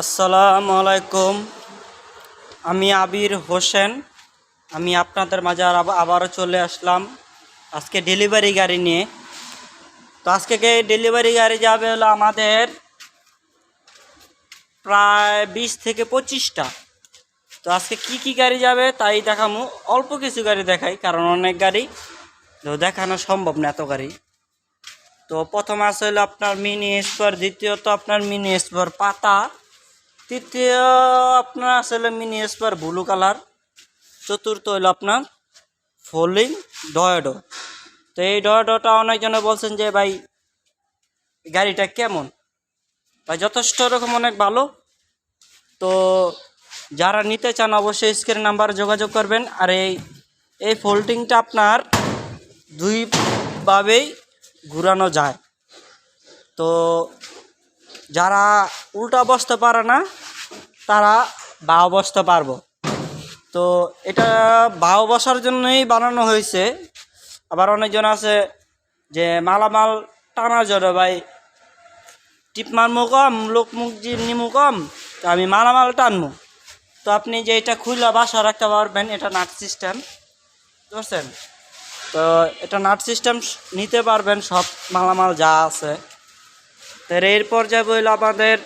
আসসালামু আলাইকুম। আমি আবির হোসেন। আমি আপনাদের মাঝে আবারও চলে আসলাম। আজকে ডেলিভারি গাড়ি নিয়ে। তো আজকে ডেলিভারি গাড়ি যাবে হলো আমাদের প্রায় বিশ থেকে পঁচিশটা। তো আজকে কি কি গাড়ি যাবে তাই দেখামু। অল্প কিছু গাড়ি দেখাই, কারণ অনেক গাড়ি তো দেখানো সম্ভব না এত গাড়ি। তো প্রথম আছে হলো আপনার মিনি স্কোয়ার দ্বিতীয়ত আপনার মিনি স্কোয়ার পাতা। তৃতীয় আপনার আসলে মিনি স্কোয়ার ব্লু কালার। চতুর্থ হলো আপনার ফোল্ডিং ডয়েডো। তো এই ডয়েডোটা অনেকজনে বলছেন যে, ভাই, গাড়িটা কেমন? ভাই, যথেষ্ট রকম অনেক ভালো। তো যারা নিতে চান অবশ্যই স্ক্রিন নাম্বারে যোগাযোগ করবেন। আর এই এই ফোল্ডিংটা আপনার দুইভাবেই ঘুরানো যায়। তো যারা উল্টা বসতে পারে না, তারা বাও বসতে পারব। তো এটা বাও বসার জন্যই বানানো হয়েছে। আবার অনেকজন আছে যে মালামাল টানার জন্য ভাই, টিপ মারমু কম, লোক মুখ নিমু কম, তো আমি মালামাল টানবো তো আপনি যে এটা খুলে বাসা রাখতে পারবেন, এটা নাট সিস্টেম। বুঝছেন? তো এটা নাট সিস্টেম নিতে পারবেন, সব মালামাল যা আছে। তো এর পর্যায়ে হইল আমাদের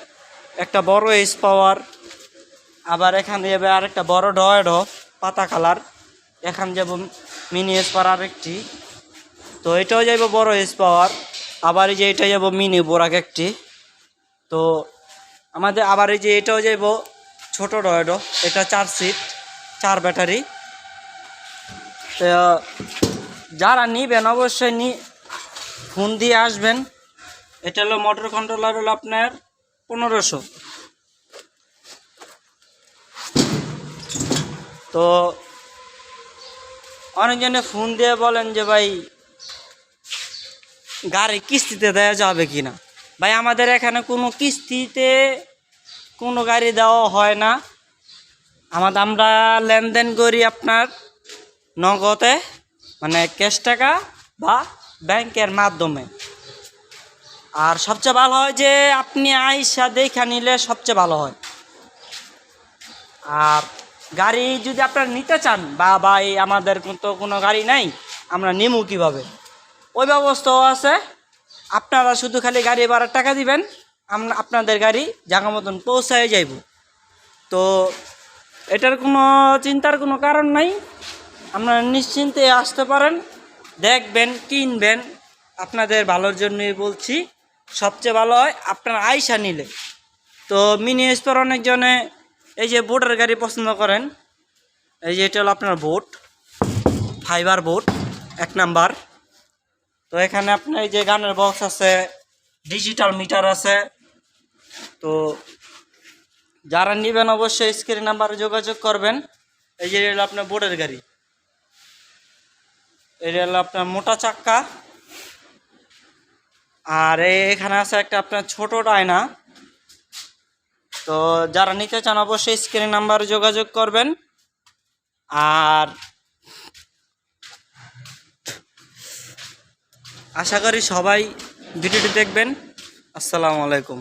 একটা বড় এস পাওয়ার, আবার এখান দিয়ে যাবে আরেকটা বড় ডয়েড, পাতা কালার। এখান যাব মিনি এস পাওয়ার আরেকটি। তো এটাও যাইব বড় এস পাওয়ার, আবার এই যে এটা যাব মিনি বোরাক একটি তো আমাদের আবার এই যে এটাও যাইব ছোট ডয়েডো, এটা চার সিট, চার ব্যাটারি। তো যারা নিবেন অবশ্যই নি ফোন দিয়ে আসবেন। এটা হলো মোটর কন্ট্রোলার হলো আপনার পনেরোশো। তো অনেকজনে ফোন দিয়ে বলেন যে, ভাই, গাড়ি কিস্তিতে দেওয়া যাবে কি না ভাই, আমাদের এখানে কোনো কিস্তিতে কোনো গাড়ি দেওয়া হয় না। আমাদের আমরা লেনদেন করি আপনার নগদে মানে ক্যাশ টাকা বা ব্যাংকের মাধ্যমে। আর সবচেয়ে ভালো হয় যে আপনি আইসা দেখা নিলে সবচেয়ে ভালো হয়। আর গাড়ি যদি আপনারা নিতে চান, বা ভাই আমাদের তো কোনো গাড়ি নাই, আমরা নিমু কীভাবে? ওই ব্যবস্থাও আছে। আপনারা শুধু খালি গাড়ি ভাড়ার টাকা দিবেন, আমরা আপনাদের গাড়ি জায়গা মতন পৌঁছায় যাইব। তো এটার কোনো চিন্তার কোনো কারণ নাই। আপনারা নিশ্চিন্তে আসতে পারেন, দেখবেন, কিনবেন। আপনাদের ভালোর জন্যই বলছি। সবচেয়ে ভালো হয় আপনার আয়সা নিলে। তো মিনি স্পোর অনেকজনে এই যে বোটের গাড়ি পছন্দ করেন। এই যে এটা হলো আপনার বোট, ফাইবার বোট, এক নাম্বার। তো এখানে আপনার এই যে গানের বক্স আছে ডিজিটাল মিটার আছে। তো যারা নেবেন অবশ্যই স্ক্রিন নাম্বারে যোগাযোগ করবেন। এই যে হলো আপনার বোর্ডের গাড়ি। এটা হলো আপনার মোটা চাক্কা। আর এখানে আছে একটা আপনার ছোট ডায়না। তো যারা নিতে চান অবশ্যই স্ক্রিন নাম্বার যোগাযোগ করবেন। আর আশা করি সবাই ভিডিওটি দেখবেন। আসসালামু আলাইকুম।